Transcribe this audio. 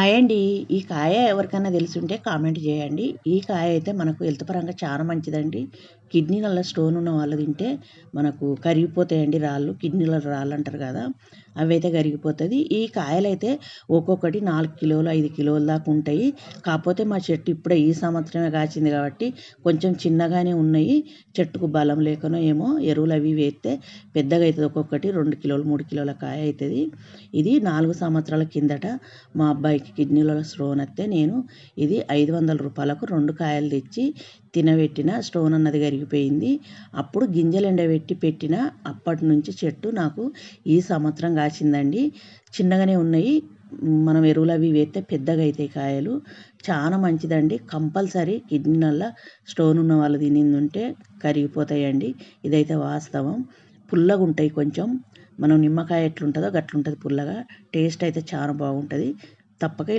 Hi అండి ఈ కాయ ఎవరికైనా తెలుసుంటే కామెంట్ చేయండి. ఈ కాయ అయితే మనకు హెల్త్ పరంగా చాలా మంచిదండి. కిడ్నీలలో స్టోన్ ఉన్న వాళ్ళు తింటే మనకు కరిగిపోతాయండి రాళ్ళు. కిడ్నీల రాళ్ళు అంటారు కదా అవి అయితే కరిగిపోతుంది. ఈ కాయలు అయితే ఒక్కొక్కటి నాలుగు కిలోలు ఐదు కిలోల దాకా ఉంటాయి. కాకపోతే మా చెట్టు ఇప్పుడే ఈ సంవత్సరమే కాచింది కాబట్టి కొంచెం చిన్నగానే ఉన్నాయి. చెట్టుకు బలం లేకనో ఏమో ఎరువులు అవి వేస్తే పెద్దగా అవుతుంది ఒక్కొక్కటి రెండు కిలోలు మూడు కిలోల కాయ అవుతుంది ఇది నాలుగు సంవత్సరాల కిందట మా అబ్బాయికి కిడ్నీలో స్టోన్ వస్తే నేను ఇది ఐదు వందల రూపాయలకు రెండు కాయలు తెచ్చి తినబెట్టిన స్టోన్ అన్నది కరిగిపోయింది. అప్పుడు గింజలు ఎండబెట్టి పెట్టిన అప్పటి నుంచి చెట్టు నాకు ఈ సంవత్సరం కాసిందండి. చిన్నగానే ఉన్నాయి. మనం ఎరువులు అవి వేస్తే పెద్దగా అవుతాయి కాయలు. చాలా మంచిదండి. కంపల్సరీ కిడ్నీల స్టోన్ ఉన్న వాళ్ళు తినింది ఉంటే కరిగిపోతాయండి. ఇదైతే వాస్తవం. పుల్లగా ఉంటాయి కొంచెం. మనం నిమ్మకాయ ఎట్లుంటుందో గట్లుంటుంది పుల్లగా. టేస్ట్ అయితే చాలా బాగుంటుంది. తప్పక ఇలా